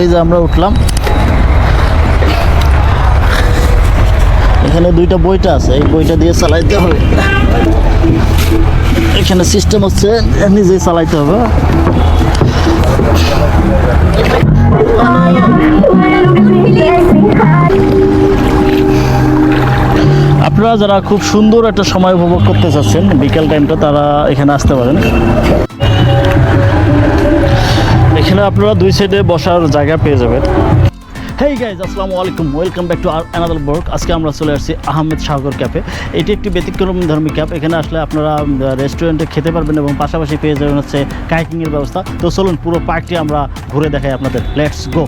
এই যে আমরা উঠলাম। এখানে দুইটা বইটা আছে, এই বইটা দিয়ে চালাইতে হবে। এখানে সিস্টেম হচ্ছে, নিজেই চালাইতে হবে। আপনারা যারা খুব সুন্দর একটা সময় উপভোগ করতে চাচ্ছেন, বিকেল টাইমটা তারা এখানে আসতে পারেন। এখানে আপনারা দুই সাইডে বসার জায়গা পেয়ে যাবেন। হেই গাইজ আসসালামু আলাইকুম। Welcome back to another work আজকে আমরা চলে আসছি আহমেদ সাগর ক্যাফে এটি একটি ব্যতিক্রম ধর্মী ক্যাফ এখানে আসলে আপনারা রেস্টুরেন্টে খেতে পারবেন এবং পাশাপাশি পেয়ে যাবেন হচ্ছে কাইকিংয়ের ব্যবস্থা। তো চলুন পুরো পার্কটি আমরা ঘুরে দেখাই আপনাদের। লেটস গো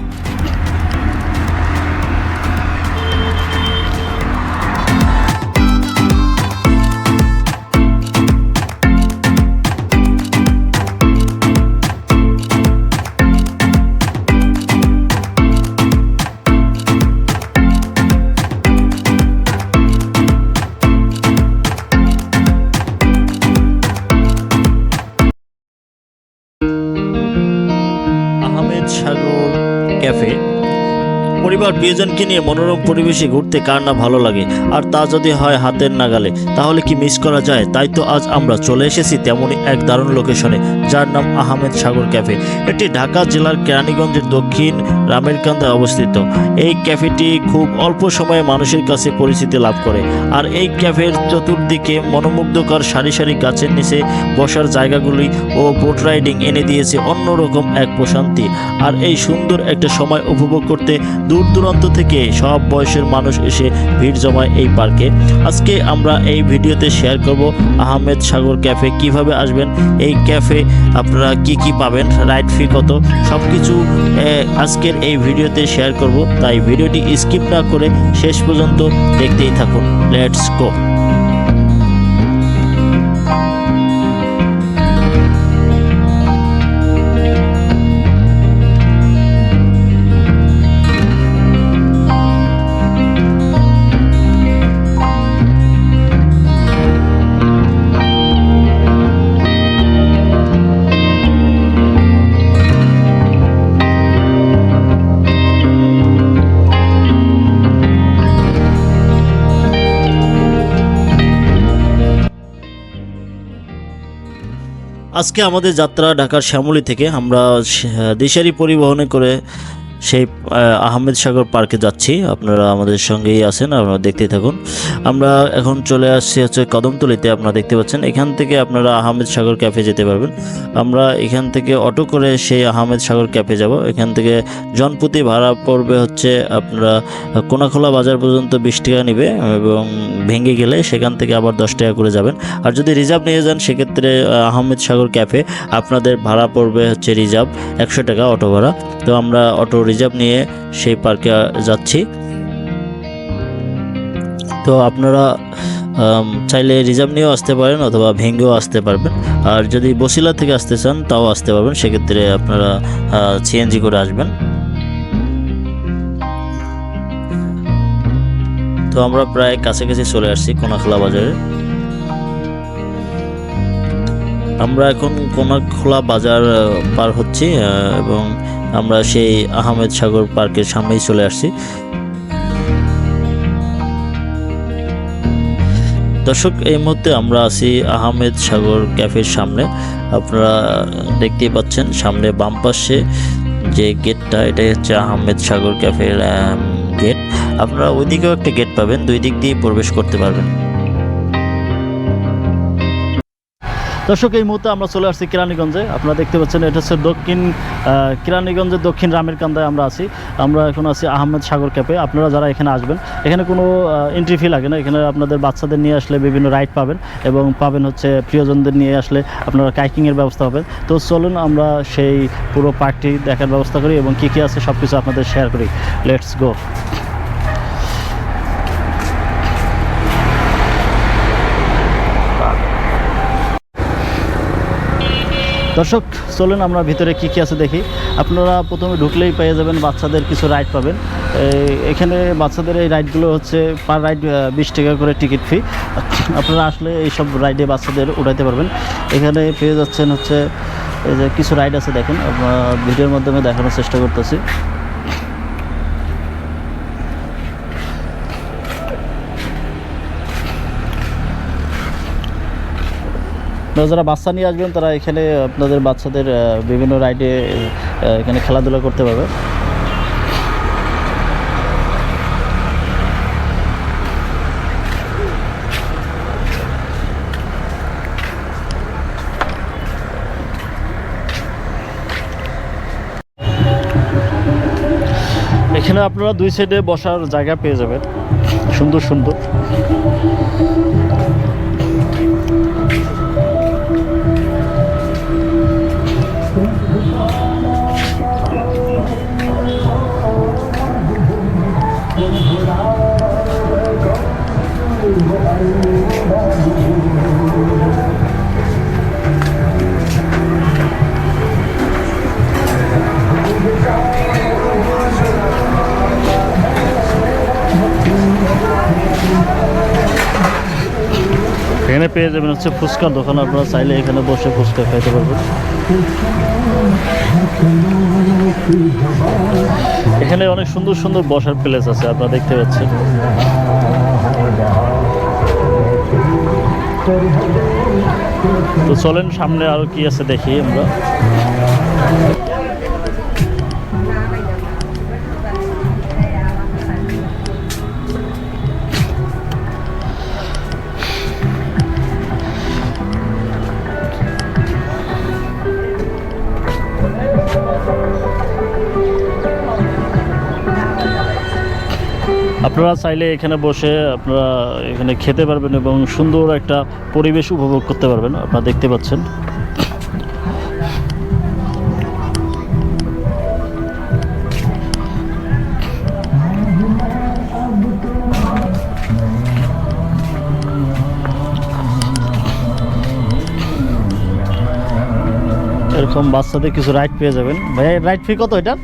পরিবার প্রিয়জনকে নিয়ে মনোরম পরিবেশে ঘুরতে কার না ভালো লাগে? আর তা যদি হয় হাতের নাগালে, তাহলে কি মিস করা যায়? তাই তো আজ আমরা চলে এসেছি তেমনই এক দারুণ লোকেশনে যার নাম আহমেদ সাগর ক্যাফে। এটি ঢাকা জেলার কেরানীগঞ্জের দক্ষিণ রামেরকান্দায় অবস্থিত। এই ক্যাফেটি খুব অল্প সময়ে মানুষের কাছে পরিচিতি লাভ করে। আর এই ক্যাফের চতুর্দিকে মনোমুগ্ধকর সারি সারি গাছের নিচে বসার জায়গাগুলি ও বোট রাইডিং এনে দিয়েছে অন্যরকম এক প্রশান্তি। আর এই সুন্দর একটা সময় উপভোগ করতে দূর দূর দূরান্ত থেকে সব বয়সের মানুষ এসে ভিড় জমায় এই পার্কে। আজকে আমরা এই ভিডিওতে শেয়ার করব আহমেদ সাগর ক্যাফে কীভাবে আসবেন, এই ক্যাফে আপনারা কি কি পাবেন রাইড ফি কত সব কিছু আজকের এই ভিডিওতে শেয়ার করব। তাই ভিডিওটি স্কিপ না করে শেষ পর্যন্ত দেখতেই থাকুন। লেটস গো আজকে আমাদের যাত্রা ঢাকার শ্যামলী থেকে আমরা দেশারি পরিবহনে করে সেই আহ, আহমেদ সাগর পার্কে যাচ্ছি। আপনারা আমাদের সঙ্গেই আছেন আপনারা দেখতেই থাকুন। আমরা এখন চলে আসছি হচ্ছে কদমতলিতে আপনারা দেখতে পাচ্ছেন। এখান থেকে আপনারা আহমেদ সাগর ক্যাফে যেতে পারবেন। আমরা এখান থেকে অটো করে সেই আহমেদ সাগর ক্যাফে যাব। এখান থেকে জনপ্রতি ভাড়া পড়বে হচ্ছে আপনারা কোনাখোলা বাজার পর্যন্ত বিশ টাকা নেবে এবং ভেঙে গেলে সেখান থেকে আবার দশ টাকা করে যাবেন। আর যদি রিজার্ভ নিয়ে যান সেক্ষেত্রে আহমেদ সাগর ক্যাফে আপনাদের ভাড়া পড়বে হচ্ছে রিজার্ভ একশো টাকা অটো ভাড়া। তো আমরা অটো রিজার্ভ নিয়ে সেই পার্কে যাচ্ছি। তো আপনারা চাইলে রিজার্ভ নিয়েও আসতে পারেন অথবা ভেঙ্গেও আসতে পারবেন। আর যদি বসিলা থেকে আসতে চান, তাও আসতে পারবেন। সেক্ষেত্রে আপনারা সিএনজি করে আসবেন। তো আমরা প্রায় কাছাকাছি চলে আসছি কোনাখোলা বাজারে। আমরা এখন কোনাখোলা বাজার পার হচ্ছি এবং আমরা সেই আহমেদ সাগর পার্কের সামনেই চলে আসছি। দর্শক, এই মুহূর্তে আমরা আছি আহমেদ সাগর ক্যাফের সামনে। আপনারা দেখতেই পাচ্ছেন, সামনে বাম পাশে যে গেটটা, এটাই হচ্ছে আহমেদ সাগর ক্যাফের গেট। আপনারা ওইদিকেও একটা গেট পাবেন, দুই দিক দিয়ে প্রবেশ করতে পারবেন। দর্শক, এই মুহূর্তে আমরা চলে আসছি কেরানীগঞ্জে। আপনারা দেখতে পাচ্ছেন, এটা হচ্ছে দক্ষিণ কেরানীগঞ্জের দক্ষিণ রামের কান্দায় আমরা আছি। আমরা এখন আছি আহমেদ সাগর ক্যাফে। আপনারা যারা এখানে আসবেন, এখানে কোনো এন্ট্রি ফি লাগে না। এখানে আপনাদের বাচ্চাদের নিয়ে আসলে বিভিন্ন রাইড পাবেন এবং পাবেন হচ্ছে প্রিয়জনদের নিয়ে আসলে আপনারা কাইকিংয়ের ব্যবস্থা পাবেন। তো চলুন আমরা সেই পুরো পার্কটি দেখার ব্যবস্থা করি এবং কী কী আছে সব কিছু আপনাদের শেয়ার করি। লেটস গো দর্শক, চলুন আমরা ভিতরে কি কি আছে দেখি। আপনারা প্রথমে ঢুকলেই পেয়ে যাবেন বাচ্চাদের কিছু রাইড পাবেন। এখানে বাচ্চাদের এই রাইডগুলো হচ্ছে পার রাইড বিশ টাকা করে টিকিট ফি আপনারা আসলে এইসব রাইডে বাচ্চাদের উঠাইতে পারবেন। এখানে পেয়ে যাচ্ছেন হচ্ছে, এই যে কিছু রাইড আছে দেখেন। ভিডিওর মাধ্যমে দেখানোর চেষ্টা করতেছি। আপনারা যারা বাচ্চা নিয়ে আসবেন, তারা এখানে আপনাদের বাচ্চাদের বিভিন্ন রাইডে এখানে খেলাধুলা করতে পারবে। এখানে আপনারা দুই সাইডে বসার জায়গা পেয়ে যাবেন। সুন্দর সুন্দর। এখানে পেয়ে যাবেন হচ্ছে ফুচকার দোকান, আপনারা চাইলে এখানে বসে ফুচকা খাইতে পারবেন। এখানে অনেক সুন্দর সুন্দর বসার প্লেস আছে, আপনারা দেখতে পাচ্ছেন। তো চলেন সামনে আরও কি আছে দেখি আমরা। আপনারা চাইলে এখানে বসে আপনারা এখানে খেতে পারবেন এবং সুন্দর একটা পরিবেশ উপভোগ করতে পারবেন, আপনারা দেখতে পাচ্ছেন। এরকম বাচ্চাদের কিছু রাইড পেয়ে যাবেন। ভাই রাইড ফি কত এটা?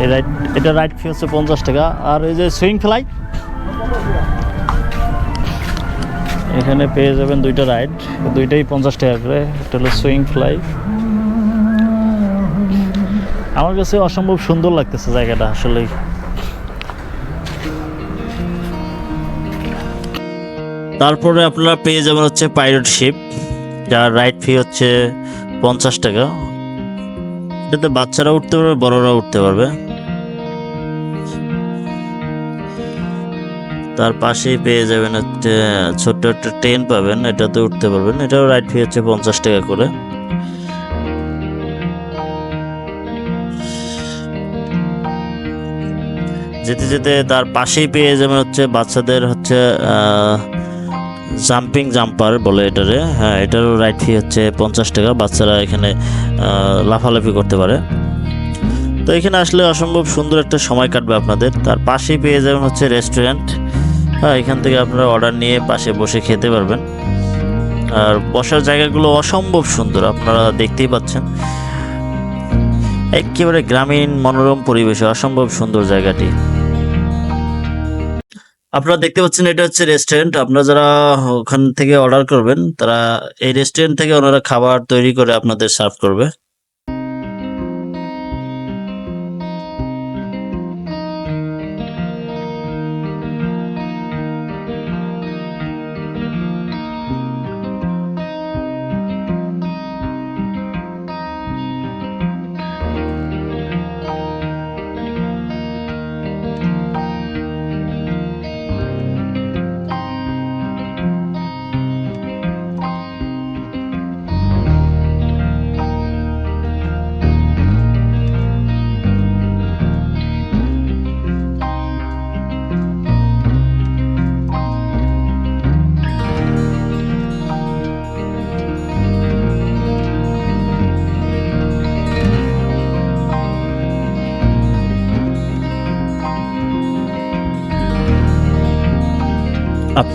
এই রাইড এটা রাইড ফি হচ্ছে পঞ্চাশ টাকা। আর এই যে সুইং ফ্লাই এখানে পেয়ে যাবেন দুইটা রাইড দুইটাই পঞ্চাশ টাকা করে। একটা হলো সুইং ফ্লাই আমার কাছে অসম্ভব সুন্দর লাগতেছে জায়গাটা আসলেই। তারপরে আপনারা পেয়ে যাবেন হচ্ছে পাইলট শিপ যার রাইড ফি হচ্ছে পঞ্চাশ টাকা। এটাতে বাচ্চারা উঠতে পারবে, বড়রা উঠতে পারবে। তার পাশেই পেয়ে যাবেন হচ্ছে, ছোট্ট একটা ট্রেন পাবেন, এটাতে উঠতে পারবেন। এটাও রাইড ফি হচ্ছে পঞ্চাশ টাকা করে। যেতে যেতে তার পাশেই পেয়ে যাবেন হচ্ছে বাচ্চাদের হচ্ছে জাম্পিং জাম্পার বলে এটারে। হ্যাঁ এটারও রাইড ফি হচ্ছে পঞ্চাশ টাকা। বাচ্চারা এখানে লাফালাফি করতে পারে। তো এখানে আসলে অসম্ভব সুন্দর একটা সময় কাটবে আপনাদের। তার পাশেই পেয়ে যাবেন হচ্ছে রেস্টুরেন্ট হ্যাঁ এখান থেকে আপনারা অর্ডার নিয়ে পাশে বসে খেতে পারবেন। আর বসার জায়গাগুলো অসম্ভব সুন্দর, আপনারা দেখতেই পাচ্ছেন। একেবারে গ্রামীণ মনোরম পরিবেশে অসম্ভব সুন্দর জায়গাটি। আপনারা দেখতে পাচ্ছেন এটা হচ্ছে রেস্টুরেন্ট আপনারা যারা ওখান থেকে অর্ডার করবেন, তারা এই রেস্টুরেন্ট থেকে ওনারা খাবার তৈরি করে আপনাদের সার্ভ করবে।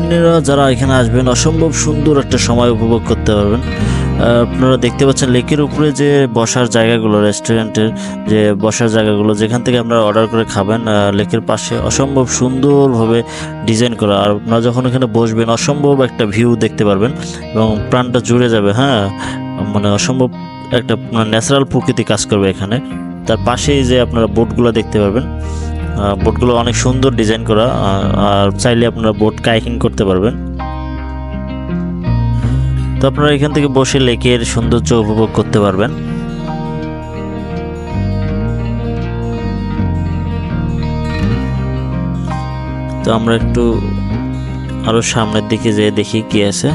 আপনারা যারা এখানে আসবেন অসম্ভব সুন্দর একটা সময় উপভোগ করতে পারবেন। আপনারা দেখতে পাচ্ছেন লেকের উপরে যে বসার জায়গাগুলো রেস্টুরেন্টের যে বসার জায়গাগুলো যেখান থেকে আপনারা অর্ডার করে খাবেন লেকের পাশে অসম্ভব সুন্দরভাবে ডিজাইন করা। আর আপনারা যখন এখানে বসবেন অসম্ভব একটা ভিউ দেখতে পারবেন এবং প্রাণটা জুড়ে যাবে হ্যাঁ? মানে অসম্ভব একটা ন্যাচারাল প্রকৃতি কাজ করবে এখানে। তার পাশেই যে আপনারা বোটগুলো দেখতে আহ, বোটগুলো অনেক সুন্দর ডিজাইন করা আর চাইলে আপনারা বোট কাইকিং করতে পারবেন। তো আপনারা এখান থেকে বসে লেকের সৌন্দর্য উপভোগ করতে পারবেন। তো আমরা একটু আরও সামনের দিকে যেয়ে দেখি কি আছে।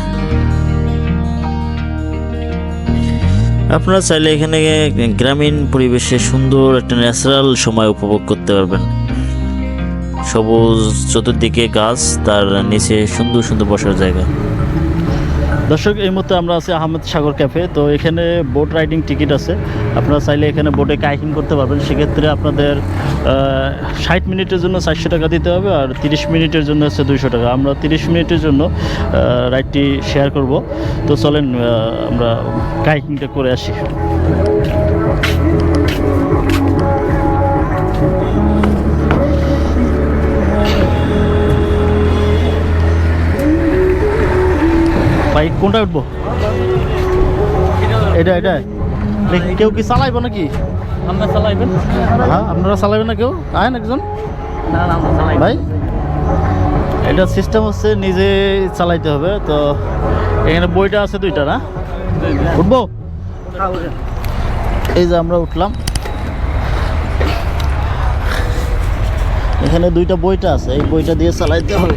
আপনারা চাইলে এখানে গ্রামীণ পরিবেশে সুন্দর একটা ন্যাচারাল সময় উপভোগ করতে পারবেন। সবুজ চতুর্দিকে গাছ, তার নিচে সুন্দর সুন্দর বসার জায়গা। দর্শক, এই মুহূর্তে আমরা আছি আহমেদ সাগর ক্যাফে। তো এখানে বোট রাইডিং টিকিট আছে। আপনারা চাইলে এখানে বোটে কাইকিং করতে পারবেন। সেক্ষেত্রে আপনাদের ষাট মিনিটের জন্য চারশো টাকা দিতে হবে আর তিরিশ মিনিটের জন্য হচ্ছে দুইশো টাকা। আমরা তিরিশ মিনিটের জন্য রাইডটি শেয়ার করব। তো চলেন আমরা কাইকিংটা করে আসি। ভাই কোনটা উঠবো? এটা এটা। কেউ কি চালাইবো নাকি? আমরা চালাইবেন? হ্যাঁ আপনারা চালাবেন না কেউ? আয়েন একজন। ভাই এটা সিস্টেম হচ্ছে নিজে চালাইতে হবে তো এখানে বইটা আছে দুইটা না? উঠবো? এই যে আমরা উঠলাম। এখানে দুইটা বইটা আছে এই বইটা দিয়ে চালাইতে হবে।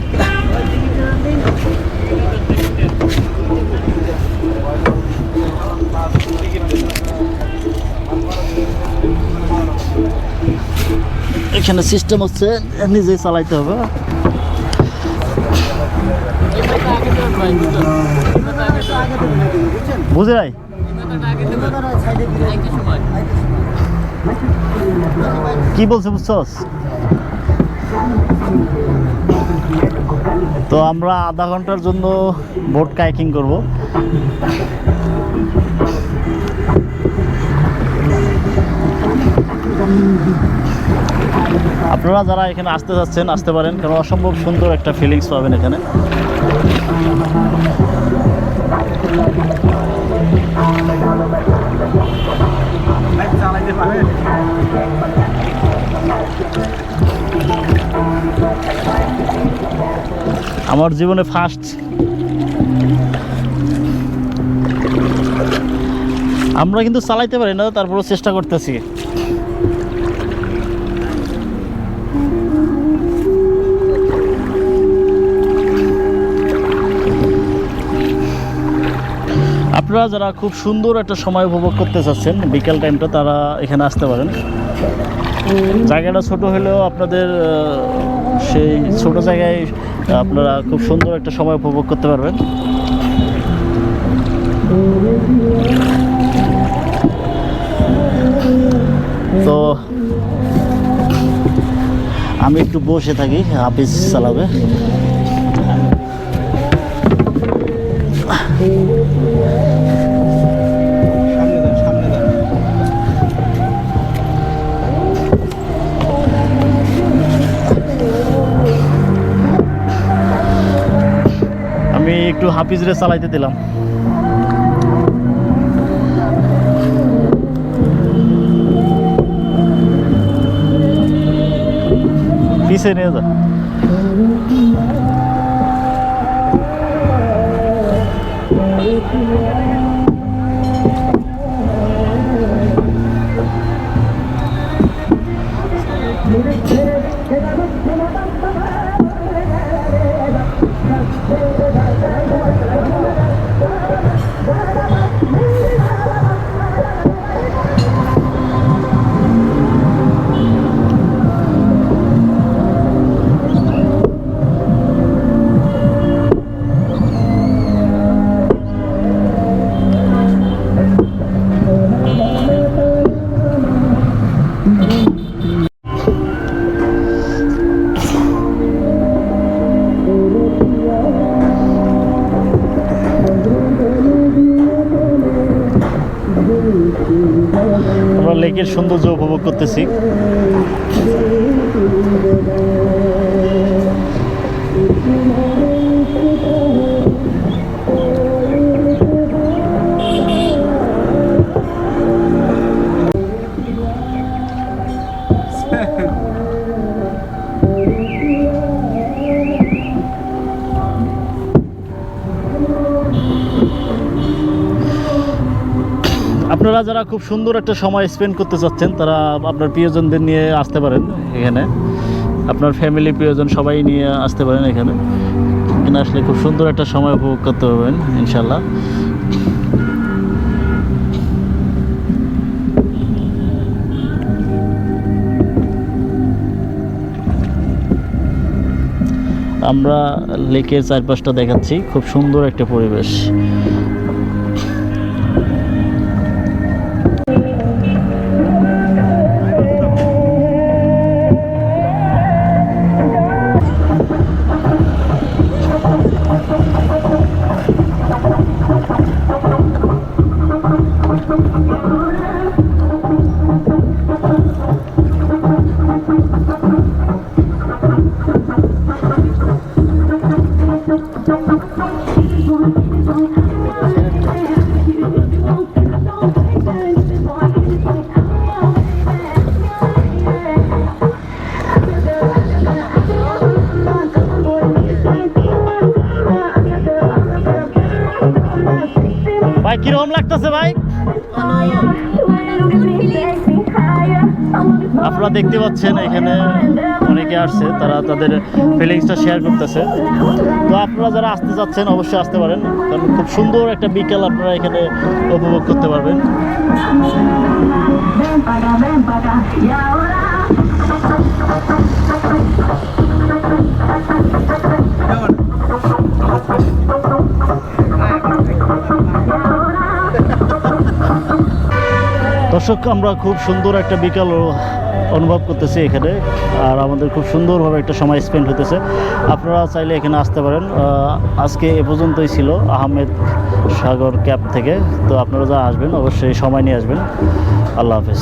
এখানে সিস্টেম হচ্ছে, নিজেই চালাইতে হবে। বুঝে নাই? কি বলছে বুঝছস? তো আমরা আধা ঘণ্টার জন্য বোট কাইকিং করব। আপনারা যারা এখানে আসতে যাচ্ছেন, আসতে পারেন, কারণ অসম্ভব সুন্দর একটা ফিলিংস পাবেন এখানে। আমার জীবনে ফার্স্ট আমরা কিন্তু চালাইতে পারি না, তারপরও চেষ্টা করতেছি। আপনারা যারা খুব সুন্দর একটা সময় উপভোগ করতে চাচ্ছেন, বিকেল টাইমটা তারা এখানে আসতে পারেন। জায়গাটা ছোট হলেও আপনাদের সেই ছোট জায়গায় আপনারা খুব সুন্দর একটা সময় উপভোগ করতে পারবেন। তো আমি একটু বসে থাকি হাফিজ চালাবে আমি একটু হাফিজরে চালাইতে দিলাম। পিছে নিয়ে যা। देखी है। the sea. আপনারা যারা খুব সুন্দর একটা সময় স্পেন্ড করতে চাচ্ছেন, তারা আপনার প্রিয়জনদের নিয়ে আসতে পারেন এখানে। আপনার ফ্যামিলি প্রিয়জন সবাই নিয়ে আসতে পারেন এখানে। এখানে আসলে খুব সুন্দর একটা সময় উপভোগ করতে পারবেন ইনশাল্লাহ আমরা লেকের চারপাশটা দেখাচ্ছি, খুব সুন্দর একটা পরিবেশ। দেখতে পাচ্ছেন, এখানে অনেকে আসছে, তারা তাদের ফিলিংসটা শেয়ার করতেছে। তো আপনারা যারা আসতে চাচ্ছেন, অবশ্যই আসতে পারেন, কারণ খুব সুন্দর একটা বিকেল আপনারা এখানে উপভোগ করতে পারবেন। দর্শক, আমরা খুব সুন্দর একটা বিকাল অনুভব করতেছি এখানে। আর আমাদের খুব সুন্দরভাবে একটা সময় স্পেন্ড হতেছে আপনারা চাইলে এখানে আসতে পারেন। আজকে এ পর্যন্তই ছিল আহমেদ সাগর ক্যাব থেকে। তো আপনারা যা আসবেন, অবশ্যই সময় নিয়ে আসবেন। আল্লাহ হাফেজ।